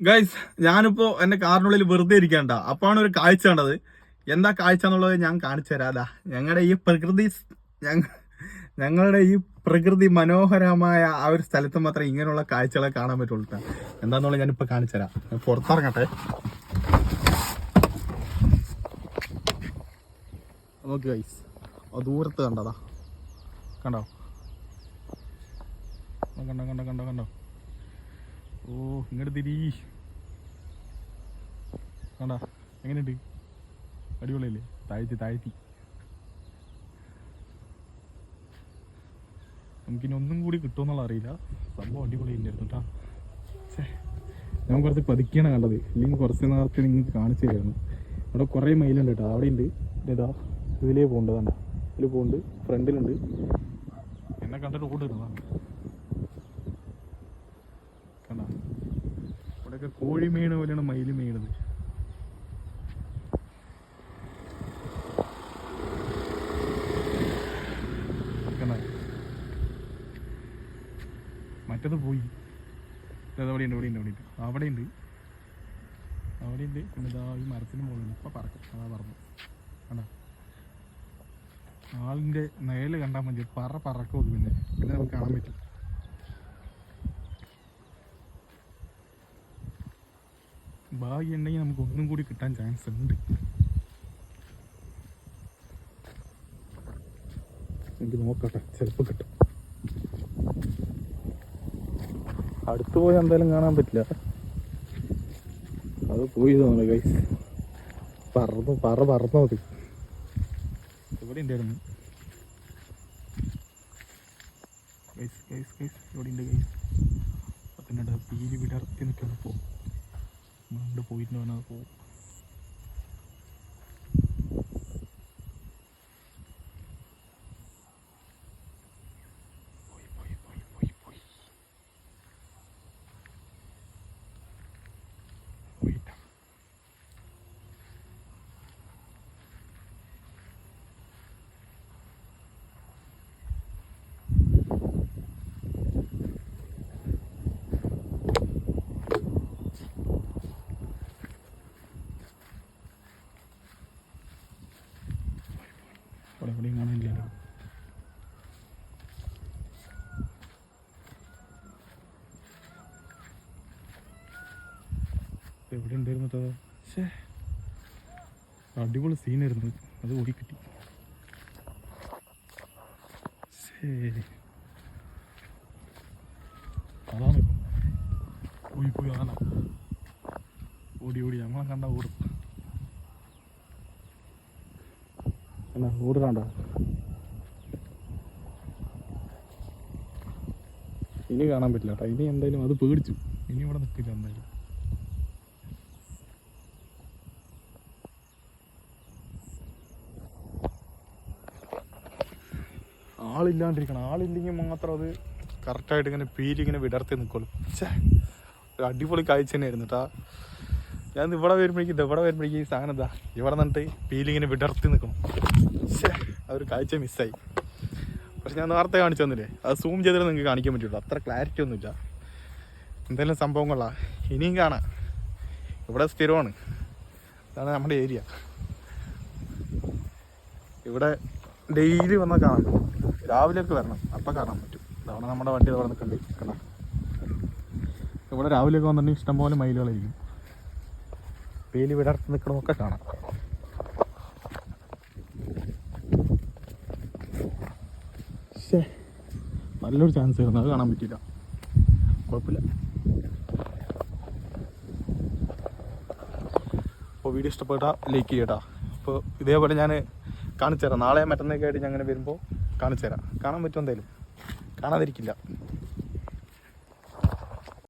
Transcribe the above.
Guys ഞാനിപ്പോ എന്റെ കാറിനുള്ളിൽ വെറുതെ ഇരിക്കണ്ട അപ്പാണ് ഒരു കാഴ്ച കണ്ടത്. എന്താ കാഴ്ച എന്നുള്ളത് ഞാൻ കാണിച്ചു തരാതാ ഞങ്ങളുടെ ഈ പ്രകൃതി ഞങ്ങളുടെ ഈ പ്രകൃതി മനോഹരമായ ആ ഒരു സ്ഥലത്ത് മാത്രം ഇങ്ങനെയുള്ള കാഴ്ചകളെ കാണാൻ പറ്റുള്ളൂ ട്ടാ. എന്താന്നുള്ളത് ഞാനിപ്പോ കാണിച്ചു തരാം. പുറത്തിറങ്ങട്ടെ. നോക്കി ഗൈസ് ദൂരത്ത് കണ്ടതാ. കണ്ടോ? കണ്ടോ കണ്ടോ കണ്ടോ കണ്ടോ? ഓ ഇങ്ങോട്ട് തിരി. കണ്ടാ എങ്ങനെയുണ്ട്? അടിപൊളിയല്ലേ? താഴ്ത്തി താഴ്ത്തി. നമുക്കിനി ഒന്നും കൂടി കിട്ടുമെന്നുള്ള അറിയില്ല. സംഭവം അടിപൊളി കേട്ടാ? ഞാൻ കുറച്ച് പതുക്കിയാണ് കണ്ടത്. ഇല്ലെങ്കിൽ കുറച്ച് നേരത്തെ നിങ്ങൾക്ക് കാണിച്ചു തരുന്നു അവിടെ കുറേ മയിലുണ്ട് കേട്ടോ. അവിടെ ഉണ്ട്. ഇതാ ഇതിലേ പോകേണ്ടതാണ്. കണ്ട ഇതിൽ പോകുന്നുണ്ട് ഫ്രണ്ടിലുണ്ട്. എന്നെ കണ്ടിട്ട് ഓടിരുന്നതാണ് കണ്ട ഇവിടെയൊക്കെ കോഴി മെയ്യണ പോലെയാണ് മയിൽ മെയ്യണത് മറ്റത് പോയി. അവിടെ ഉണ്ട് ഉണ്ട് അവിടെ ഉണ്ട്. അവിടെ ഉണ്ട്. പിന്നെ ഇതാ ഈ മരത്തിന് മുകളിൽ ഇപ്പൊ പറക്കും. അതാ പറഞ്ഞു കണ്ട? ആളിന്റെ നേൽ കണ്ടാൽ മതി. പറ പറക്കും പിന്നെ. പിന്നെ നമുക്ക് കാണാൻ പറ്റും ഭാഗ്യം ഉണ്ടെങ്കിൽ നമുക്ക് ഒന്നും കൂടി കിട്ടാൻ ചാൻസ് ഉണ്ട്. എനിക്ക് നോക്കട്ടെ ചിലപ്പോൾ കിട്ടും. അടുത്ത് പോയി എന്തായാലും കാണാൻ പറ്റില്ല. അത് പോയി തോന്നുന്നു ഗൈസ് പറന്നു പറ പറന്നു മതി. ഇവിടെ ഉണ്ടായിരുന്നു? ഗൈസ് ഗൈസ് ഗൈസ് ഇവിടെ ഉണ്ട് ഗൈസ് അതിനിടെ പീലി വിടർത്തി നിൽക്കണം പോ നമ്മളുണ്ട് പോയിട്ട് വേണം അത് പോകും പോയി പോയി പോയി പോയി പോയി പോയിട്ടാ അവിടെ എവിടെയും കാണാനില്ലല്ലോ എവിടെ ഉണ്ടായിരുന്നു കേട്ടോ ഛേ അടിപൊളി സീനായിരുന്നു. അത് ഓടിക്കിട്ടി. കിട്ടി അതാണ് പോയി പോയി ഓടി ഓടി. നമ്മളെ കണ്ട ഓടും. എന്നാ ഓടുറാണ്ട ഇനി കാണാൻ പറ്റില്ല കേട്ടോ ഇനി എന്തായാലും അത് പേടിച്ചു. ഇനി ഇവിടെ നിൽക്കില്ല എന്തായാലും. ആളില്ലാണ്ടിരിക്കണം. ആളില്ലെങ്കിൽ മാത്രം അത് കറക്റ്റായിട്ട് ഇങ്ങനെ പീരി ഇങ്ങനെ വിടർത്തി നിൽക്കുള്ളൂ പക്ഷേ ഒരു അടിപൊളി കാഴ്ച തന്നെയായിരുന്നു കേട്ടാ ഞാൻ ഇവിടെ വരുമ്പോഴേക്കും ഇവിടെ വരുമ്പോഴേക്കും ഈ സാധനം എന്താ? ഇവിടെ നിന്നിട്ട് പീലി ഇങ്ങനെ വിടർത്തി നിൽക്കണം. ആ അതൊരു കാഴ്ച മിസ്സായി പക്ഷെ ഞാൻ നേരത്തെ കാണിച്ചു തന്നില്ലേ? അത് സൂം ചെയ്തിട്ട് നിങ്ങൾക്ക് കാണിക്കാൻ പറ്റുള്ളൂ. അത്ര ക്ലാരിറ്റി ഒന്നുമില്ല എന്തെങ്കിലും സംഭവങ്ങളാണ് ഇനിയും കാണാം. ഇവിടെ സ്ഥിരമാണ്. അതാണ് നമ്മുടെ ഏരിയ ഇവിടെ ഡെയിലി വന്നാൽ കാണാൻ പറ്റും രാവിലെയൊക്കെ വരണം. അപ്പം കാണാൻ പറ്റും. ഇതാണ് നമ്മുടെ വണ്ടി അവിടെ നിൽക്കണ്ടേ? കാണാം ഇവിടെ രാവിലെയൊക്കെ വന്നിട്ടുണ്ടെങ്കിൽ ഇഷ്ടംപോലെ മയിലുകളായിരിക്കും. വെയിൽ വിടർത്ത് നിൽക്കണമൊക്കെ കാണാം. പക്ഷേ നല്ലൊരു ചാൻസ് ആയിരുന്നു. അത് കാണാൻ പറ്റില്ല കുഴപ്പമില്ല. അപ്പോൾ വീഡിയോ ഇഷ്ടപ്പെട്ടാൽ ലൈക്ക് ചെയ്യട്ടാ അപ്പോൾ ഇതേപോലെ ഞാൻ കാണിച്ചു തരാം നാളെ മറ്റന്നേക്കായിട്ട് ഞാൻ അങ്ങനെ വരുമ്പോൾ കാണിച്ചു തരാം കാണാൻ പറ്റും എന്തായാലും? കാണാതിരിക്കില്ല.